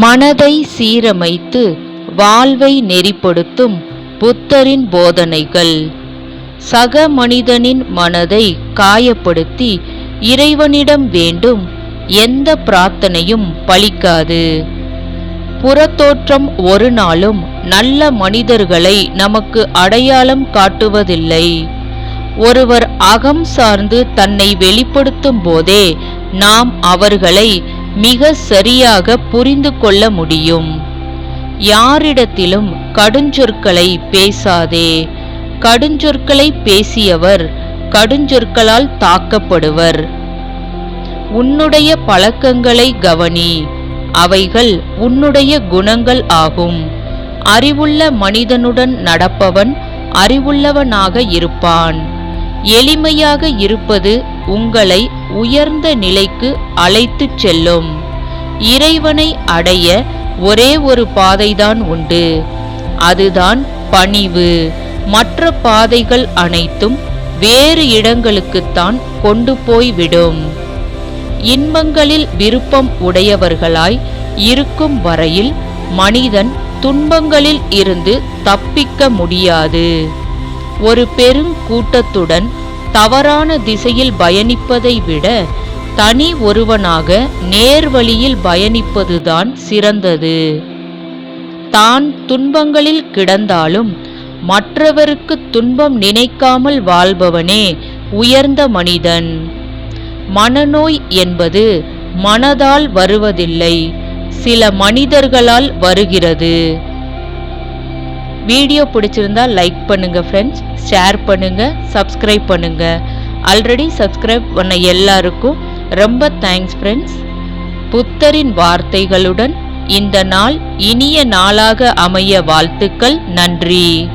மனதை சீரமைத்து வாழ்வை நெறிப்படுத்தும் புத்தரின் போதனைகள். சக மனிதனின் மனதை காயப்படுத்தி இறைவனிடம் வேண்டும் எந்த பிரார்த்தனையும் பலிக்காது. புறத்தோற்றம் ஒரு நாளும் நல்ல மனிதர்களை நமக்கு அடையாளம் காட்டுவதில்லை. ஒருவர் அகம் சார்ந்து தன்னை வெளிப்படுத்தும் போதே நாம் அவர்களை மிக சரியாக புரிந்து கொள்ள முடியும். யாரிடத்திலும் கடுஞ்சொற்களை பேசாதே. கடுஞ்சொற்களை பேசியவர் கடுஞ்சொற்களால் தாக்கப்படுவர். உன்னுடைய பழக்கங்களை கவனி. அவைகள் உன்னுடைய குணங்கள் ஆகும். அறிவுள்ள மனிதனுடன் நடப்பவன் அறிவுள்ளவனாக இருப்பான். எளிமையாக இருப்பது உங்களை உயர்ந்த நிலைக்கு அழைத்துச் செல்லும். இறைவனை அடைய ஒரே ஒரு பாதைதான் உண்டு. அதுதான் பணிவு. மற்ற பாதைகள் அனைத்தும் வேறு இடங்களுக்குத்தான் கொண்டு போய்விடும். இன்பங்களில் விருப்பம் உடையவர்களாய் இருக்கும் வரையில் மனிதன் துன்பங்களில் இருந்து தப்பிக்க முடியாது. ஒரு பெருங்கூட்டத்துடன் தவறான திசையில் பயணிப்பதை விட தனி ஒருவனாக நேர்வழியில் பயணிப்பதுதான் சிறந்தது. தான் துன்பங்களில் கிடந்தாலும் மற்றவருக்கு துன்பம் நினைக்காமல் வாழ்பவனே உயர்ந்த மனிதன். மனநோய் என்பது மனதால் வருவதில்லை சில மனிதர்களால் வருகிறது. வீடியோ பிடிச்சிருந்தா லைக் பண்ணுங்கள் ஃப்ரெண்ட்ஸ் ஷேர் பண்ணுங்கள் சப்ஸ்கிரைப் பண்ணுங்கள் ஆல்ரெடி சப்ஸ்கிரைப் பண்ண எல்லாருக்கும் ரொம்ப தேங்க்ஸ் ஃப்ரெண்ட்ஸ் புத்தரின் வார்த்தைகளுடன் இந்த நாள் இனிய நாளாக அமைய வாழ்த்துக்கள். நன்றி.